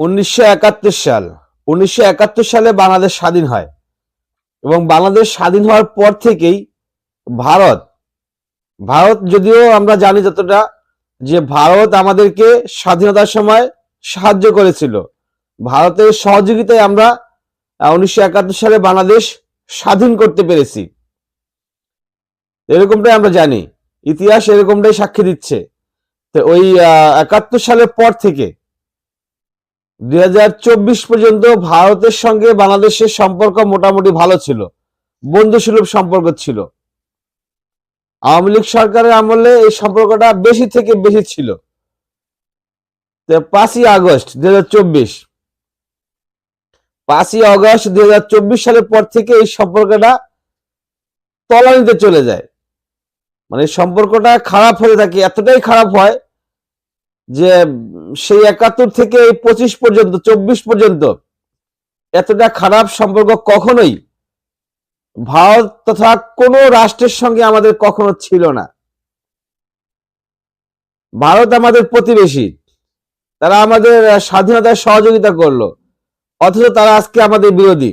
উনিশশো একাত্তর সাল। উনিশশো একাত্তর সালে বাংলাদেশ স্বাধীন হয় এবং বাংলাদেশ স্বাধীন হওয়ার পর থেকেই ভারত ভারত যদিও আমরা জানি যতটা যে ভারত আমাদেরকে স্বাধীনতার সময় সাহায্য করেছিল। ভারতের সহযোগিতায় আমরা উনিশশো একাত্তর সালে বাংলাদেশ স্বাধীন করতে পেরেছি। এরকমটাই আমরা জানি। ইতিহাস এরকমটাই সাক্ষী দিচ্ছে। তো ওই একাত্তর সালের পর থেকে দুই হাজার চব্বিশ পর্যন্ত ভারতের সঙ্গে বাংলাদেশের সম্পর্ক মোটামুটি ভালো ছিল, বন্ধুসুলভ সম্পর্ক ছিল। আওয়ামী লীগ সরকারের আমলে এই সম্পর্কটা বেশি থেকে বেশি ছিল। পাঁচই আগস্ট দুই হাজার চব্বিশ, পাঁচই আগস্ট দুই হাজার চব্বিশ সালের পর থেকে এই সম্পর্কটা তলানিতে চলে যায়। মানে সম্পর্কটা খারাপ হয়ে থাকে, এতটাই খারাপ হয় যে সেই একাত্তর থেকে পঁচিশ পর্যন্ত, চব্বিশ পর্যন্ত এতটা খারাপ সম্পর্ক কখনোই ভারত তথা কোন রাষ্ট্রের সঙ্গে আমাদের কখনো ছিল না। ভারত আমাদের প্রতিবেশী, তারা আমাদের স্বাধীনতায় সহযোগিতা করল, অথচ তারা আজকে আমাদের বিরোধী।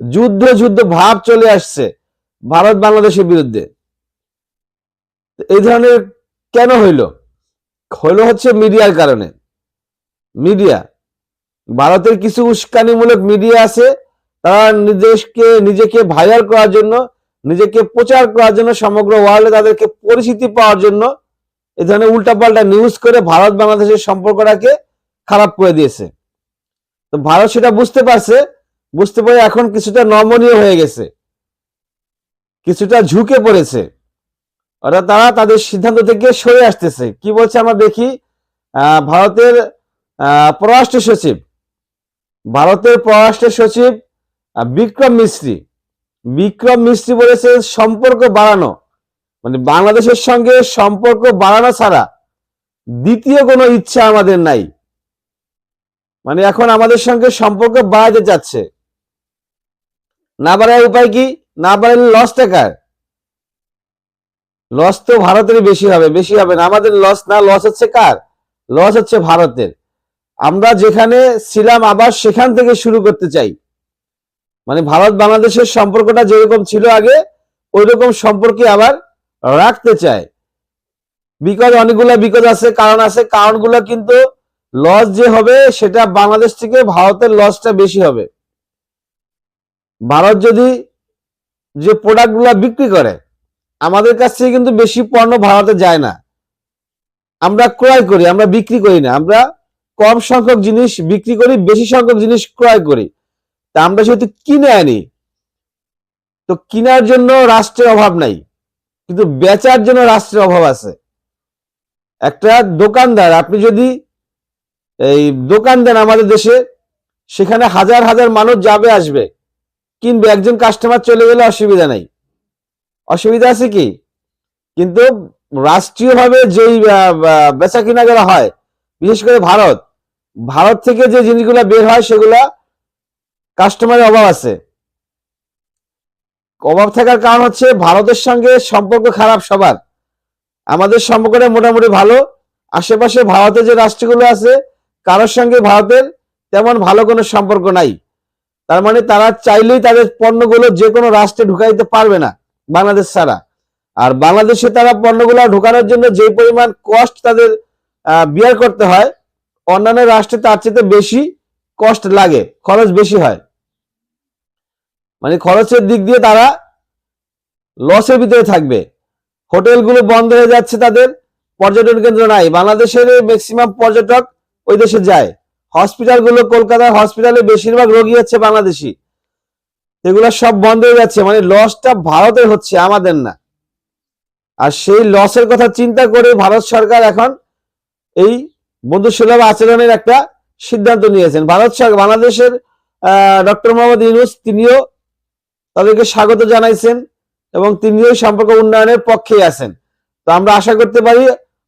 যুদ্ধ যুদ্ধ ভাব চলে আসছে ভারত বাংলাদেশের বিরুদ্ধে। এই ধরনের কেন হইল? হইল হচ্ছে মিডিয়ার কারণে। মিডিয়া। ভারতের কিছু উস্কানিমূলক মিডিয়া আছে, তারা নিজেকে নিজেকে ভাইরাল করার জন্য, নিজেকে প্রচার করার জন্য সমগ্র ওয়ার্ল্ডে তাদেরকে পরিচিতি পাওয়ার জন্য এ ধরনের উল্টাপাল্টা নিউজ করে ভারত বাংলাদেশের সম্পর্কটাকে খারাপ করে দিয়েছে। তো ভারত সেটা বুঝতে পারছে, বুঝতে পারে এখন কিছুটা নমনীয় হয়ে গেছে। কিছুটা ঝুঁকে পড়েছে। অর্থাৎ তারা তাদের সিদ্ধান্ত থেকে সরে আসতেছে। কি বলছে আমরা দেখি? ভারতের পররাষ্ট্র সচিব, ভারতের পররাষ্ট্র সচিব বিক্রম মিস্ত্রি। বিক্রম মিস্ত্রি বলেছে সম্পর্ক বাড়ানো। মানে বাংলাদেশের সঙ্গে সম্পর্ক বাড়ানো ছাড়া দ্বিতীয় কোনো ইচ্ছা আমাদের নাই। মানে এখন আমাদের সঙ্গে সম্পর্ক বাড়াতে চাচ্ছে। না বাড়ার উপায় কি? না বাড়ালে লস টাকার লস তো ভারতেরই বেশি হবে বেশি হবে না। আমাদের লস না লস হচ্ছে কার? লস হচ্ছে ভারতের। আমরা যেখানে ছিলাম আবার সেখান থেকে শুরু করতে চাই। মানে ভারত বাংলাদেশের সম্পর্কটা যেরকম ছিল আগে ওই রকম সম্পর্কে আবার রাখতে চায়। বিকজ অনেকগুলো বিকজ আছে, কারণ আছে। কারণগুলো কিন্তু লস যে হবে, সেটা বাংলাদেশ থেকে ভারতের লসটা বেশি হবে। ভারত যদি যে প্রোডাক্টগুলো বিক্রি করে আমাদের কাছ থেকে কিন্তু বেশি পণ্য ভারতে যায় না। আমরা ক্রয় করি, আমরা বিক্রি করি না। আমরা কম সংখ্যক জিনিস বিক্রি করি, বেশি সংখ্যক জিনিস ক্রয় করি। তা আমরা যেহেতু কিনে আনি, তো কেনার জন্য রাষ্ট্রের অভাব নাই। কিন্তু বেচার জন্য রাষ্ট্রের অভাব আছে। একটা দোকানদার, আপনি যদি এই দোকান দেন আমাদের দেশে, সেখানে হাজার হাজার মানুষ যাবে, আসবে, কিনবে, একজন কাস্টমার চলে গেলে অসুবিধা নাই। অসুবিধা আছে কি? কিন্তু রাষ্ট্রীয়ভাবে যেই বেচা কিনাগুলো হয়, বিশেষ করে ভারত ভারত থেকে যে জিনিসগুলো বের হয় সেগুলা কাস্টমারের অভাব আছে। অভাব থাকার কারণ হচ্ছে ভারতের সঙ্গে সম্পর্ক খারাপ সবার। আমাদের সম্পর্কটা মোটামুটি ভালো, আশেপাশে ভারতের যে রাষ্ট্রগুলো আছে, কারোর সঙ্গে ভারতের তেমন ভালো কোনো সম্পর্ক নাই। তার মানে তারা চাইলেই তাদের পণ্যগুলো যে কোনো রাষ্ট্রে ঢুকাইতে পারবে না। বাংলাদেশ ছাড়া। আর বাংলাদেশে তারা পণ্যগুলো ঢোকানোর জন্য যে পরিমাণ কষ্ট তাদের বিয়ার করতে হয়, অন্যান্য রাষ্ট্রে তার চেয়ে বেশি কষ্ট লাগে, খরচ বেশি হয়। মানে খরচের দিক দিয়ে তারা লসের ভিতরে থাকবে। হোটেলগুলো বন্ধ হয়ে যাচ্ছে তাদের, পর্যটন কেন্দ্র নাই। বাংলাদেশের ম্যাক্সিমাম পর্যটক ওই দেশে যায়। হসপিটালগুলো কলকাতার হসপিটালে বেশিরভাগ রোগী হচ্ছে বাংলাদেশি। এগুলো সব বন্ধ হয়ে যাচ্ছে মানে লসটা ভারতের হচ্ছে, আমাদের না। আর সেই লসের কথা চিন্তা করে ভারত সরকার এখন এই বন্ধুসুলভ আচরণের একটা সিদ্ধান্ত নিয়েছেন। ভারত সরকার বাংলাদেশের ডক্টর মোহাম্মদ ইউনুস, তিনিও তাদেরকে স্বাগত জানাইছেন এবং তিনিও সম্পর্ক উন্নয়নের পক্ষেই আছেন। তো আমরা আশা করতে পারি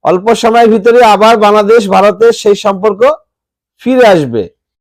অল্প সময়ের ভিতরে আবার বাংলাদেশ, ভারতের সেই সম্পর্ক ফিরে আসবে।